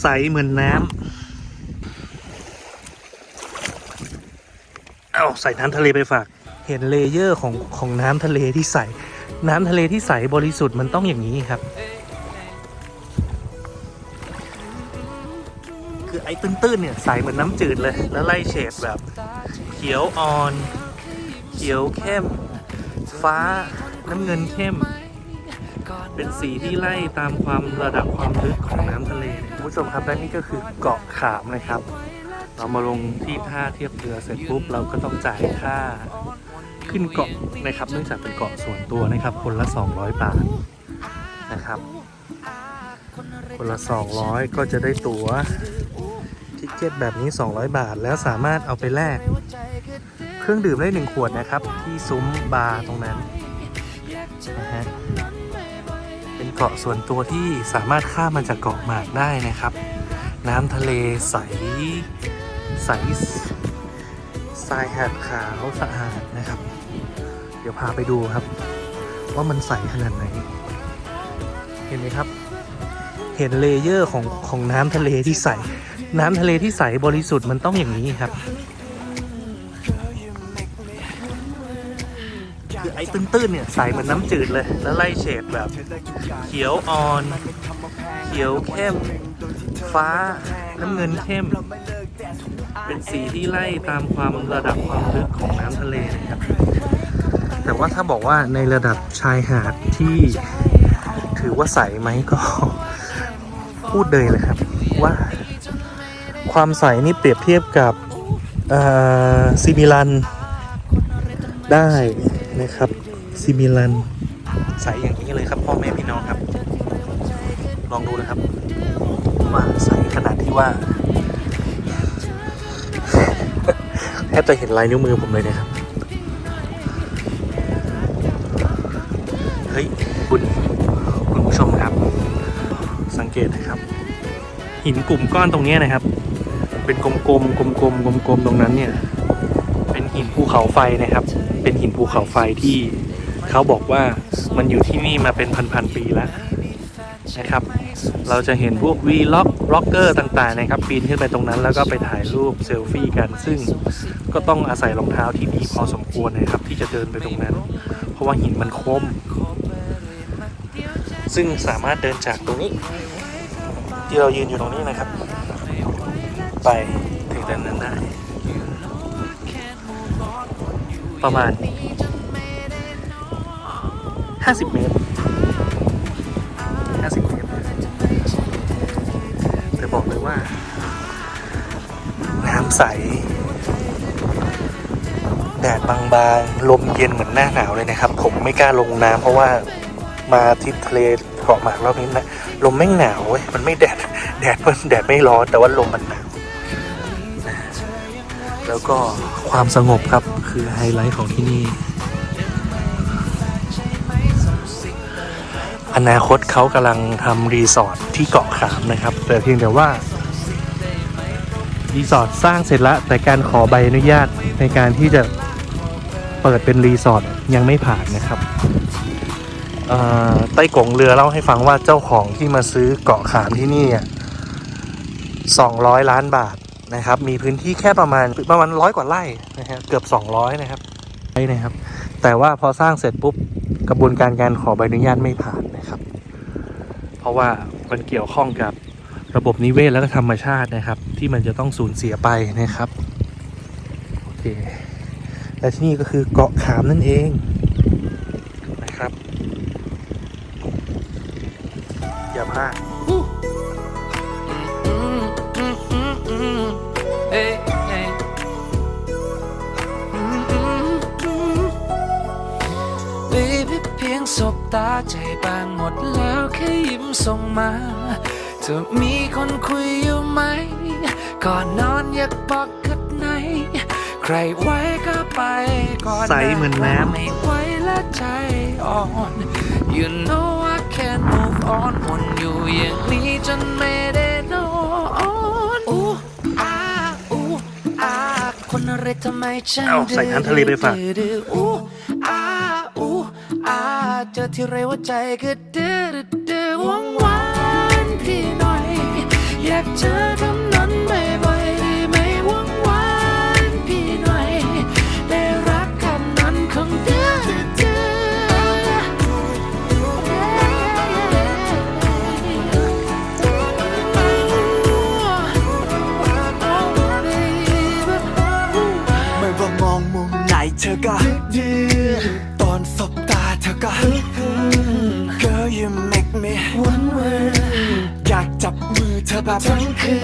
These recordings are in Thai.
ใสเหมือนน้ำเอาใส่น้ำทะเลไปฝาก เห็นเลเยอร์ของของน้ำทะเลที่ใส น้ำทะเลที่ใสบริสุทธิ์มันต้องอย่างนี้ครับ คือไอ้ตื้นๆเนี่ยใสเหมือนน้ำจืดเลย แล้วไล่เฉดแบบ เขียวอ่อน เขียวเข้ม ฟ้าน้ำเงินเข้ม เป็นสีที่ไล่ตามความระดับความลึกของน้ำทะเลคุณผู้ชมครับและนี่ก็คือเกาะขามนะครับ เรามาลงที่ท่าเทียบเรือเสร็จปุ๊บเราก็ต้องจ่ายค่าขึ้นเกาะนะครับเนื่องจากเป็นเกาะส่วนตัวนะครับ คนละ 200 บาทนะครับ คนละ 200 ก็จะได้ตั๋วทิเก็ตแบบนี้ 200 บาท แล้วสามารถเอาไปแลกเครื่องดื่มได้หนึ่งขวดนะครับ ที่ซุ้มบาร์ตรงนั้นนะฮะ เกาะส่วนตัวที่สามารถข้ามมาจากเกาะหมากได้นะครับ น้ำทะเลใส ใสทรายหาดขาวสะอาดนะครับ เดี๋ยวพาไปดูครับ ว่ามันใสขนาดไหน เห็นไหมครับ เห็นเลเยอร์ของของน้ำทะเลที่ใส น้ำทะเลที่ใสบริสุทธิ์มันต้องอย่างนี้ครับ ไอ้ตื้นๆเนี่ยใสเหมือนน้ำจืดเลย แล้วไล่เฉดแบบ เขียวอ่อน เขียวเข้ม ฟ้า น้ำเงินเข้ม เป็นสีที่ไล่ตามความระดับความลึกของน้ำทะเลนะครับ แต่ว่าถ้าบอกว่าในระดับชายหาดที่ถือว่าใสไหมก็พูดเลยเลยครับว่าความใสนี่เปรียบเทียบกับซิมิลันได้ นะครับซิมิลันใสอย่างนี้เลยครับ พ่อแม่พี่น้องครับ ลองดูนะครับว่าใสขนาดที่ว่าแทบจะเห็นลายนิ้วมือผมเลยนะครับ เฮ้ย คุณคุณผู้ชมครับ สังเกตนะครับ หินกลุ่มก้อนตรงนี้นะครับ เป็นกลมๆกลมๆกลมๆตรงนั้นเนี่ย เป็นหินภูเขาไฟนะครับ เป็นหินภูเขาไฟที่เขาบอกว่ามันอยู่ที่นี่มาเป็นพันๆปีแล้วนะครับ เราจะเห็นพวกวีล็อกร็อกเกอร์ต่างๆนะครับปีนขึ้นไปตรงนั้นแล้วก็ไปถ่ายรูปเซลฟี่กัน ซึ่งก็ต้องอาศัยรองเท้าที่ดีพอสมควรนะครับ ที่จะเดินไปตรงนั้น เพราะว่าหินมันคม ซึ่งสามารถเดินจากตรงนี้ ที่เรายืนอยู่ตรงนี้นะครับ ไปถึงด้านนั้นได้ ประมาณ 50 เมตร 50 เมตรแต่บอกเลยว่า น้ำใส แดดบางๆ ลมเย็นเหมือนหน้าหนาวเลยนะครับ ผมไม่กล้าลงน้ำเพราะว่ามาที่ทะเลเกาะหมากรอบนี้นะ ลมแม่งหนาวเว้ยมันไม่แดด แดดมันแดดไม่ร้อนแต่ว่าลมมันหนาว แล้วก็ความสงบครับคือไฮไลท์ของที่นี่ อนาคตเขากำลังทำรีสอร์ทที่เกาะขามนะครับ แต่เพียงแต่ว่ารีสอร์ทสร้างเสร็จแล้วแต่การขอใบอนุญาตในการที่จะเปิดเป็นรีสอร์ทยังไม่ผ่านนะครับใต้กงเรือเล่าให้ฟังว่าเจ้าของที่มาซื้อเกาะขามที่นี่สองร้อยล้านบาท นะครับ มีพื้นที่แค่ประมาณประมาณร้อยกว่าไร่นะฮะเกือบ 200 นะครับไร่นะครับ แต่ว่าพอสร้างเสร็จปุ๊บกระบวนการการขอใบอนุญาตไม่ผ่านนะครับ เพราะว่ามันเกี่ยวข้องกับระบบนิเวศและก็ธรรมชาตินะครับ ที่มันจะต้องสูญเสียไปนะครับโอเคและที่นี่ก็คือเกาะขามนั่นเองนะครับ อย่าพลาด ตาใจบางหมดแล้วแค่ยิ้มส่งมา จะมีคนคุยอยู่ไหม ก่อนนอนอยากบอกกันไหน ใครไว้ก็ไปก่อนใสเหมือนน้ำ ไม่ไหวและใจอ่อน You know I can't move on วนอยู่อย่างนี้จนไม่ได้นอนอู้อาอู้อาคนอะไรทำไมฉันเอ้าใส่น้ำทะเลไปฝาก ดื้ออู้อาอู้อาเจอ ที่ไรว่าใจก็ดื้อดื้อดื้อหวังหวานพี่หน่อย อยากเจอคำนั้นบ่อยๆได้ไหมหวังหวานพี่หน่อย ได้รักคำนั้นของเธอเธอไม่ว่ามองมุมไหนเธอก็ต ภาพทั้งคื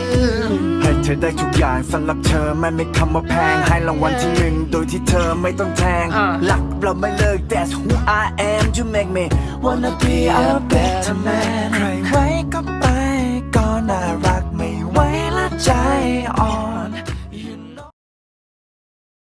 นให้เธอได้ทุกอย่างสำหรับเธอไม่มีคำว่าแพง ให้รางวัลที่หนึ่งโดยที่เธอไม่ต้องแทงหลักเราไม่เลิก That's who I am you make me wanna be a better man ใครไว้ก็ไปก็น่ารักไม่ไว้ละใจ